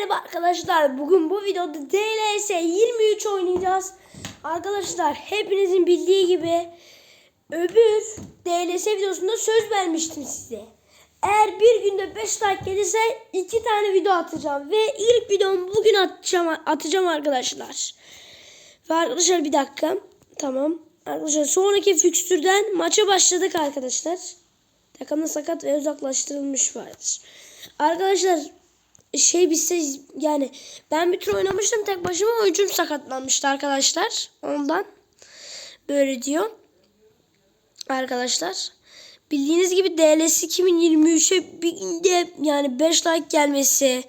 Merhaba arkadaşlar. Bugün bu videoda DLS 23 oynayacağız. Arkadaşlar hepinizin bildiği gibi öbür DLS videosunda söz vermiştim size. Eğer bir günde 5 like gelirse 2 tane video atacağım. Ve ilk videomu bugün atacağım, atacağım arkadaşlar. Ve arkadaşlar bir dakika. Tamam. Arkadaşlar sonraki fikstürden maça başladık arkadaşlar. Takımda sakat ve uzaklaştırılmış vardır. Arkadaşlar şey bitse yani ben bir tur oynamıştım tek başıma oyuncum sakatlanmıştı arkadaşlar. Ondan böyle diyor. Arkadaşlar bildiğiniz gibi DLS 2023'e bir günde yani 5 like gelmesi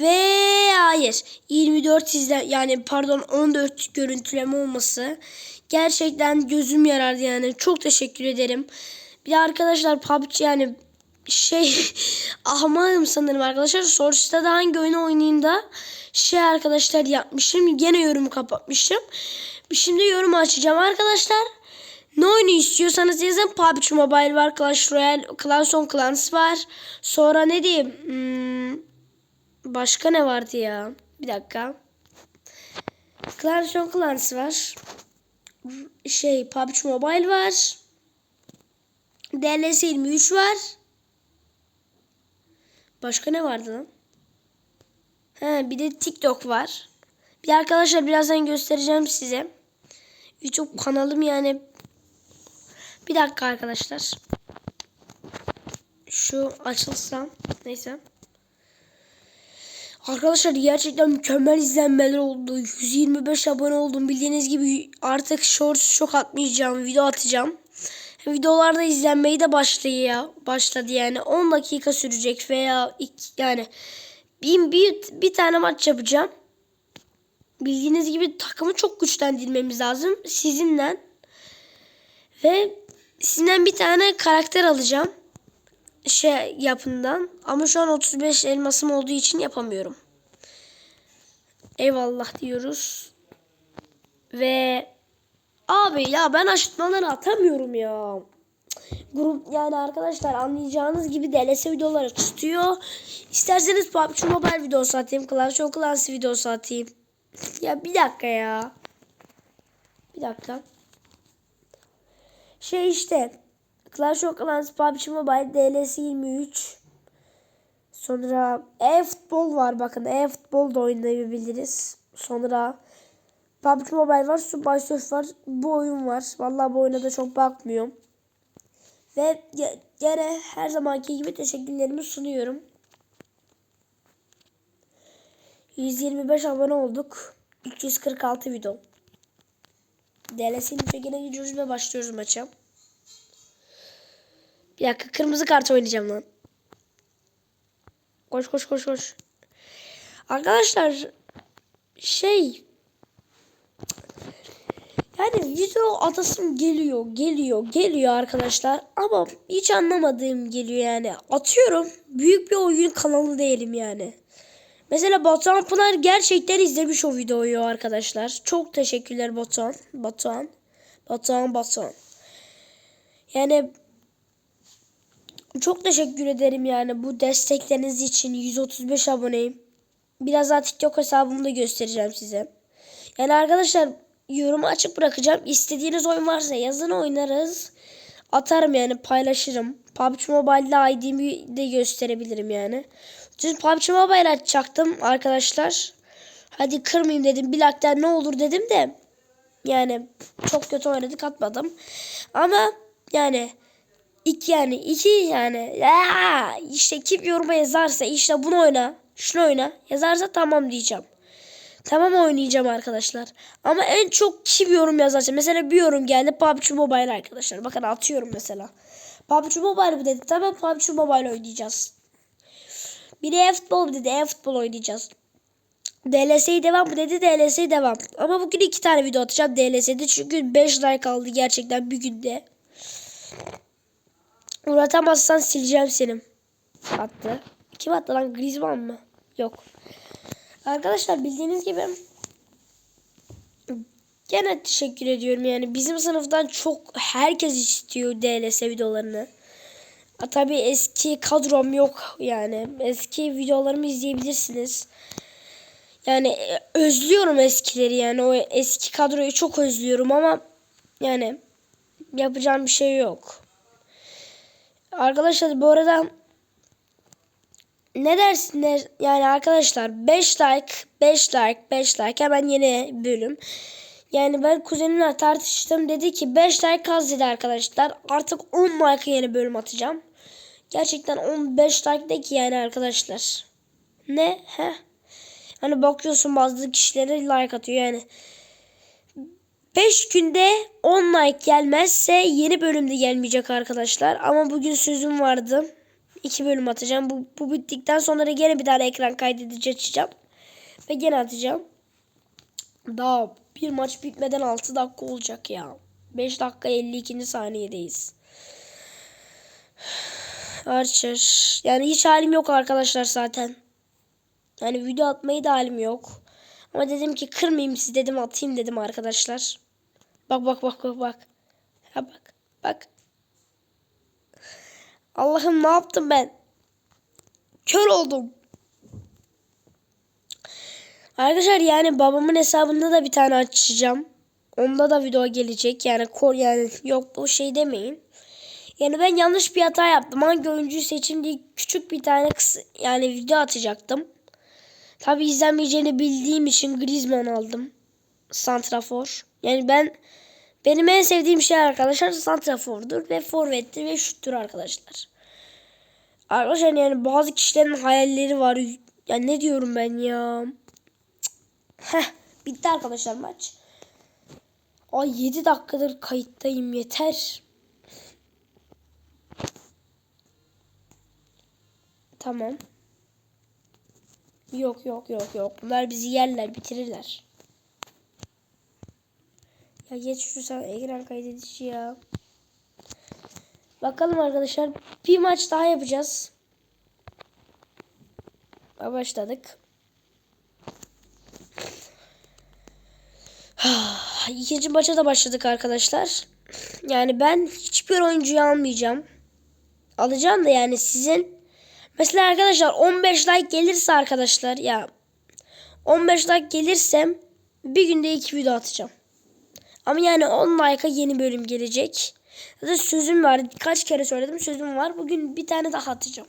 ve hayır 24 izle yani pardon 14 görüntüleme olması gerçekten gözüm yarardı yani çok teşekkür ederim. Bir de arkadaşlar PUBG yani şey ahmağım sanırım arkadaşlar. Source'da da hangi oyunu oynayayım da şey arkadaşlar yapmışım. Gene yorumu kapatmışım. Şimdi yorum açacağım arkadaşlar. Ne oyunu istiyorsanız yazın. PUBG Mobile var. Clash Royale, Clash of Clans var. Sonra ne diyeyim? Hmm, başka ne vardı ya? Bir dakika. Clash of Clans var. Şey PUBG Mobile var. DLS 23 var. Başka ne vardı lan? He, bir de TikTok var. Bir arkadaşlar birazdan göstereceğim size. YouTube kanalım yani. Bir dakika arkadaşlar. Şu açılsam. Neyse. Arkadaşlar gerçekten mükemmel izlenmeler oldu. 125 abone oldum. Bildiğiniz gibi artık shorts çok atmayacağım. Video atacağım. Videolarda izlenmeyi de başlıyor. Başladı yani. 10 dakika sürecek veya iki, yani bir, bir, bir tane maç yapacağım. Bildiğiniz gibi takımı çok güçlendirmemiz lazım. Sizinle. Ve sizden bir tane karakter alacağım. Şey yapından. Ama şu an 35 elmasım olduğu için yapamıyorum. Eyvallah diyoruz. Ve Abi ya ben aşıtmaları atamıyorum ya. Grup yani arkadaşlar anlayacağınız gibi DLS videoları tutuyor. İsterseniz PUBG Mobile videosu atayım. Clash of Clans videosu atayım. ya bir dakika ya. Bir dakika. Şey işte. Clash of Clans PUBG Mobile DLS 23. Sonra e-futbol var bakın. E-futbol da oynayabiliriz. Sonra PUBG Mobile var, Subway Surf var. Bu oyun var. Vallahi bu oyuna da çok bakmıyorum. Ve gene her zamanki gibi teşekkürlerimi sunuyorum. 125 abone olduk. 346 video. DLS'nin yine gidiyoruz ve başlıyoruz maça. Bir dakika kırmızı kart oynayacağım lan. Koş koş koş koş. Arkadaşlar şey yani video atasım geliyor, geliyor, geliyor arkadaşlar. Ama hiç anlamadığım geliyor yani. Atıyorum. Büyük bir oyun kanalı değilim yani. Mesela Batuhan Pınar gerçekten izlemiş o videoyu arkadaşlar. Çok teşekkürler Batuhan. Batuhan. Batuhan Batuhan. Yani çok teşekkür ederim yani bu destekleriniz için 135 aboneyim. Biraz daha TikTok hesabımı da göstereceğim size. Yani arkadaşlar yorumu açık bırakacağım. İstediğiniz oyun varsa yazın oynarız. Atarım yani paylaşırım. PUBG Mobile'da ID'mi de gösterebilirim yani. Dün PUBG Mobile açacaktım arkadaşlar. Hadi kırmayayım dedim. Bir lakten ne olur dedim de. Yani çok kötü oynadık atmadım. Ama yani iki yani iki yani ya işte kim yoruma yazarsa işte bunu oyna şunu oyna yazarsa tamam diyeceğim. Tamam oynayacağım arkadaşlar. Ama en çok kim yorum yazarsa. Mesela bir yorum geldi PUBG Mobile arkadaşlar. Bakın atıyorum mesela. PUBG Mobile mi dedi? Tamam PUBG Mobile oynayacağız. Biri e-futbol mu dedi? E-futbol oynayacağız. DLS'yi devam mı dedi? DLS'yi devam. Ama bugün iki tane video atacağım DLS'de. Çünkü 5 like aldı gerçekten bir günde. Uğratamazsan sileceğim seni. Attı. Kim attı lan? Griezmann mı? Yok. Arkadaşlar bildiğiniz gibi gene teşekkür ediyorum yani bizim sınıftan çok herkes istiyor DLS videolarını. Tabi eski kadrom yok yani eski videolarımı izleyebilirsiniz. Yani e, özlüyorum eskileri yani o eski kadroyu çok özlüyorum ama yani yapacağım bir şey yok. Arkadaşlar bu arada ne dersiniz? Yani arkadaşlar 5 like, 5 like, 5 like hemen yeni bölüm. Yani ben kuzenimle tartıştım. Dedi ki 5 like az dedi arkadaşlar. Artık 10 like yeni bölüm atacağım. Gerçekten 15 like de ki yani arkadaşlar. Ne? He? Hani bakıyorsun bazı kişilere like atıyor yani. 5 günde 10 like gelmezse yeni bölümde gelmeyecek arkadaşlar. Ama bugün sözüm vardı. 2 bölüm atacağım. Bu, bu bittikten sonra gene bir tane ekran kaydedici açacağım. Ve gene atacağım. Daha bir maç bitmeden 6 dakika olacak ya. 5 dakika 52. saniyedeyiz. Archer. Yani hiç halim yok arkadaşlar zaten. Yani video atmayı da halim yok. Ama dedim ki kırmayayım sizi dedim atayım dedim arkadaşlar. Bak bak bak bak bak. Ha bak bak. Allah'ım ne yaptım ben? Kör oldum. Arkadaşlar yani babamın hesabında da bir tane açacağım. Onda da video gelecek. Yani kor yani yok bu şey demeyin. Yani ben yanlış bir hata yaptım. Hangi oyuncuyu seçim diye küçük bir tane kısa, yani video atacaktım. Tabi izlenmeyeceğini bildiğim için Griezmann aldım. Santrafor. Yani ben benim en sevdiğim şey arkadaşlar santrafordur ve forvettir ve şuttur arkadaşlar. Arkadaşlar yani bazı kişilerin hayalleri var. Ya ne diyorum ben ya? Heh, bitti arkadaşlar maç. Ay 7 dakikadır kayıttayım yeter. Tamam. Yok yok yok yok. Bunlar bizi yerler bitirirler. Ya geç şu sen ekran kaydedici ya. Bakalım arkadaşlar. Bir maç daha yapacağız. Başladık. İkinci maça da başladık arkadaşlar. Yani ben hiçbir oyuncuyu almayacağım. Alacağım da yani sizin Mesela arkadaşlar 15 like gelirse arkadaşlar ya 15 like gelirsem bir günde iki video atacağım. Ama yani 10 like'a yeni bölüm gelecek. Zaten sözüm var. Kaç kere söyledim sözüm var. Bugün bir tane daha atacağım.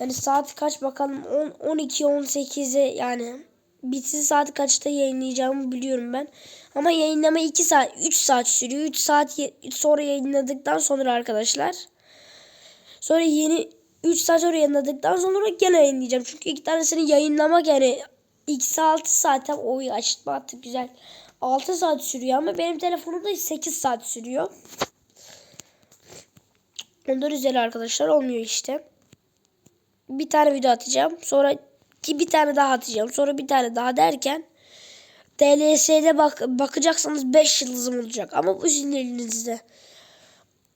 Yani saat kaç bakalım 10, 12 18'e yani bitsin saat kaçta yayınlayacağımı biliyorum ben. Ama yayınlama 2 saat 3 saat sürüyor. 3 saat sonra yayınladıktan sonra arkadaşlar. Sonra yeni 3 saat sonra yayınladıktan sonra gene yayınlayacağım. Çünkü iki tanesini yayınlamak yani x 6 saate oy açtım artık güzel. 6 saat sürüyor ama benim telefonumda 8 saat sürüyor. Ondan güzel arkadaşlar olmuyor işte. Bir tane video atacağım. Sonra bir tane daha atacağım. Sonra bir tane daha derken DLS'de bak bakacaksanız 5 yıldızım olacak. Ama bu sizin elinizde.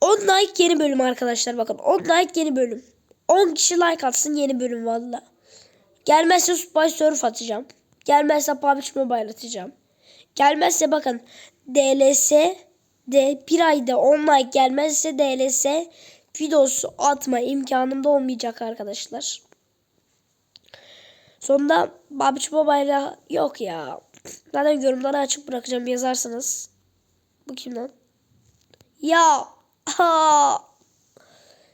10 like yeni bölüm arkadaşlar bakın. 10 like yeni bölüm. 10 kişi like atsın yeni bölüm valla. Gelmezse Spy Surf atacağım. Gelmezse PUBG Mobile atacağım. Gelmezse bakın DLS de bir ayda 10 like gelmezse DLS videosu atma imkanım da olmayacak arkadaşlar. Sonunda PUBG Mobile yok ya. Zaten yorumları açık bırakacağım yazarsınız. Bu kim lan? Ya. Ha.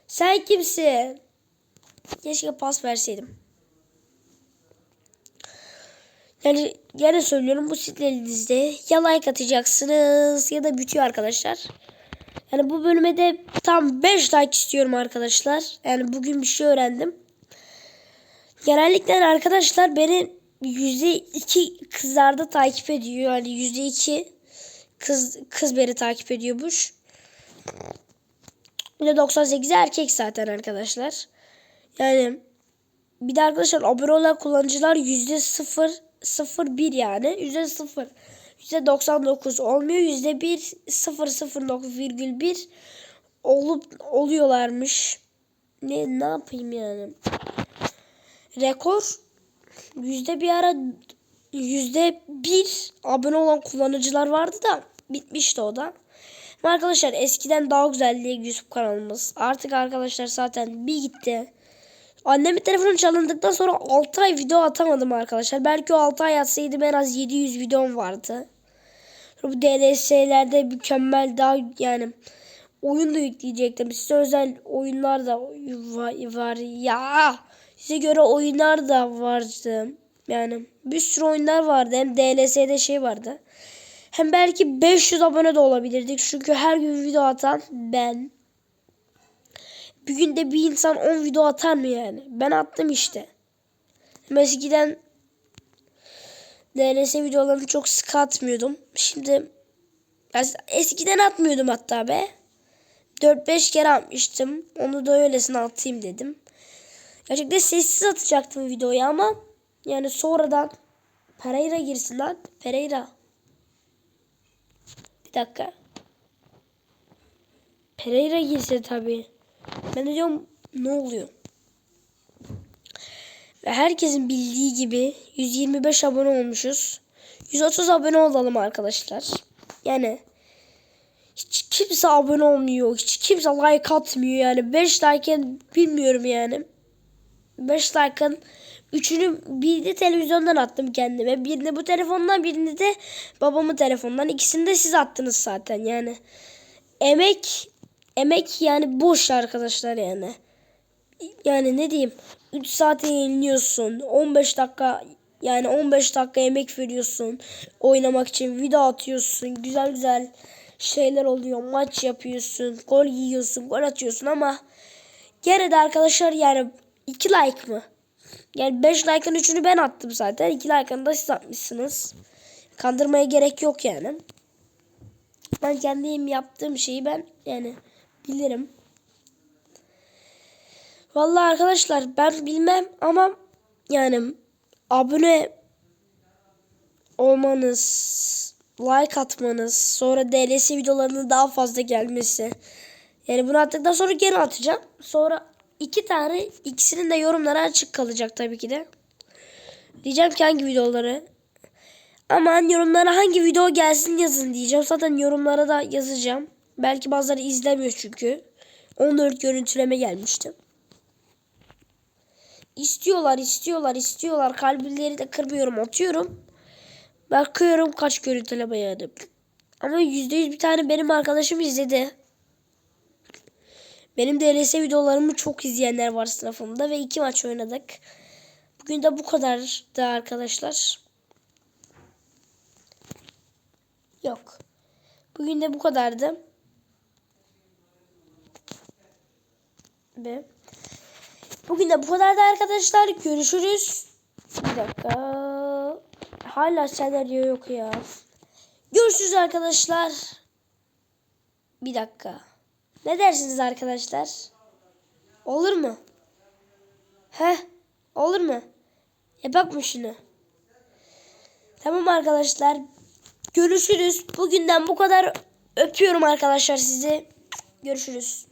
Sen kimsin? Keşke pas verseydim. Yani gene söylüyorum bu sizin elinizde. Ya like atacaksınız ya da bitiyor arkadaşlar. Yani bu bölüme de tam 5 like istiyorum arkadaşlar. Yani bugün bir şey öğrendim. Genellikle arkadaşlar beni %2 kızlarda takip ediyor. Yani %2 kız kız beni takip ediyormuş. %98'i erkek zaten arkadaşlar. Yani bir de arkadaşlar abone olan kullanıcılar yüzde sıfır sıfır bir yani yüzde sıfır yüzde doksan dokuz olmuyor yüzde bir sıfır sıfır dokuz virgül bir olup oluyorlarmış. Ne ne yapayım yani? Rekor yüzde bir ara yüzde bir abone olan kullanıcılar vardı da bitmişti o da. Arkadaşlar eskiden daha güzeldi YouTube kanalımız. Artık arkadaşlar zaten bir gitti. Annemin telefonu çalındıktan sonra 6 ay video atamadım arkadaşlar. Belki o 6 ay atsaydım en az 700 videom vardı. Sonra bu DLS'lerde mükemmel daha yani oyun da yükleyecektim. Size özel oyunlar da var, ya. Size göre oyunlar da vardı. Yani bir sürü oyunlar vardı. Hem DLS'de şey vardı. Hem belki 500 abone de olabilirdik. Çünkü her gün video atan ben. Bir günde bir insan 10 video atar mı yani? Ben attım işte. Eskiden DLS videolarını çok sık atmıyordum. Şimdi eskiden atmıyordum hatta be. 4-5 kere atmıştım. Onu da öylesine atayım dedim. Gerçekten sessiz atacaktım videoyu ama yani sonradan Pereira girsin lan. Pereira. Bir dakika. Pereira girse tabii. Ben de diyorum ne oluyor? Ve herkesin bildiği gibi 125 abone olmuşuz. 130 abone olalım arkadaşlar. Yani hiç kimse abone olmuyor. Hiç kimse like atmıyor yani. 5 like'ın bilmiyorum yani. 5 like'ın üçünü birini televizyondan attım kendime. Birini bu telefondan birini de babamın telefondan. İkisini de siz attınız zaten yani. Emek emek yani boş arkadaşlar yani. Yani ne diyeyim 3 saate yeniliyorsun 15 dakika yani 15 dakika emek veriyorsun oynamak için video atıyorsun güzel güzel şeyler oluyor maç yapıyorsun gol yiyorsun gol atıyorsun ama gene de arkadaşlar yani 2 like mı? Yani 5 like'ın 3'ünü ben attım zaten 2 like'ını da siz atmışsınız. Kandırmaya gerek yok yani. Ben kendim yaptığım şeyi ben yani bilirim. Vallahi arkadaşlar ben bilmem ama yani abone olmanız, like atmanız, sonra DLS videolarının daha fazla gelmesi. Yani bunu attıktan sonra gene atacağım. Sonra iki tane ikisinin de yorumlara açık kalacak tabii ki de. Diyeceğim ki hangi videoları. Aman yorumlara hangi video gelsin yazın diyeceğim. Zaten yorumlara da yazacağım. Belki bazıları izlemiyor çünkü. 14 görüntüleme gelmişti. İstiyorlar, istiyorlar, istiyorlar. Kalbileri de kırmıyorum, atıyorum. Bakıyorum kaç görüntüleme yani. Ama %100 bir tane benim arkadaşım izledi. Benim DLS videolarımı çok izleyenler var sınıfımda ve iki maç oynadık. Bugün de bu kadardı arkadaşlar. Yok. Bugün de bu kadardı. Ve bugün de bu kadardı arkadaşlar. Görüşürüz. Bir dakika. Hala senaryo yok ya. Görüşürüz arkadaşlar. Bir dakika. Ne dersiniz arkadaşlar? Olur mu? He? Olur mu? Yapak mı şunu? Tamam arkadaşlar. Görüşürüz. Bugünden bu kadar. Öpüyorum arkadaşlar sizi. Görüşürüz.